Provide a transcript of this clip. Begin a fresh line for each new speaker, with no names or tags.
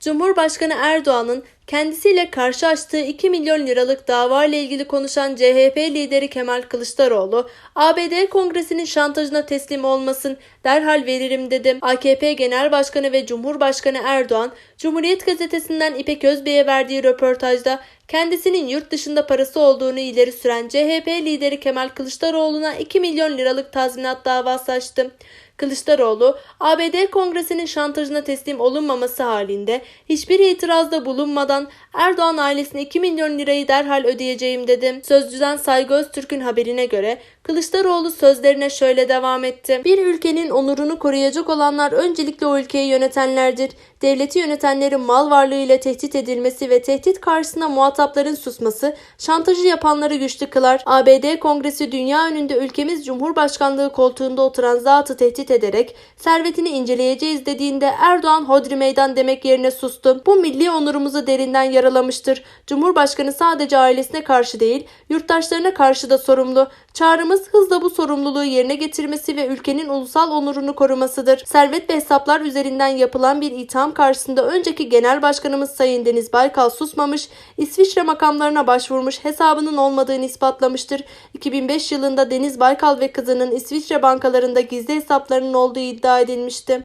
Cumhurbaşkanı Erdoğan'ın kendisiyle karşı açtığı 2 milyon liralık dava ile ilgili konuşan CHP lideri Kemal Kılıçdaroğlu, ABD Kongresi'nin şantajına teslim olmasın derhal veririm dedim. AKP Genel Başkanı ve Cumhurbaşkanı Erdoğan, Cumhuriyet Gazetesi'nden İpek Özbey'e verdiği röportajda kendisinin yurt dışında parası olduğunu ileri süren CHP lideri Kemal Kılıçdaroğlu'na 2 milyon liralık tazminat davası açtı. Kılıçdaroğlu, ABD Kongresi'nin şantajına teslim olunmaması halinde hiçbir itirazda bulunmadan Erdoğan ailesine 2 milyon lirayı derhal ödeyeceğim dedim. Sözcüden Saygı Öztürk'ün haberine göre Kılıçdaroğlu sözlerine şöyle devam etti. Bir ülkenin onurunu koruyacak olanlar öncelikle o ülkeyi yönetenlerdir. Devleti yönetenlerin mal varlığı ile tehdit edilmesi ve tehdit karşısında muhatapların susması şantajı yapanları güçlü kılar. ABD Kongresi dünya önünde ülkemiz Cumhurbaşkanlığı koltuğunda oturan zatı tehdit ederek servetini inceleyeceğiz dediğinde Erdoğan hodri meydan demek yerine sustu. Bu milli onurumuzu derinden yaralamıştır. Cumhurbaşkanı sadece ailesine karşı değil, yurttaşlarına karşı da sorumlu. Çağrımız hızla bu sorumluluğu yerine getirmesi ve ülkenin ulusal onurunu korumasıdır. Servet ve hesaplar üzerinden yapılan bir itham karşısında önceki genel başkanımız Sayın Deniz Baykal susmamış, İsviçre makamlarına başvurmuş, hesabının olmadığını ispatlamıştır. 2005 yılında Deniz Baykal ve kızının İsviçre bankalarında gizli hesaplarının olduğu iddia edilmişti.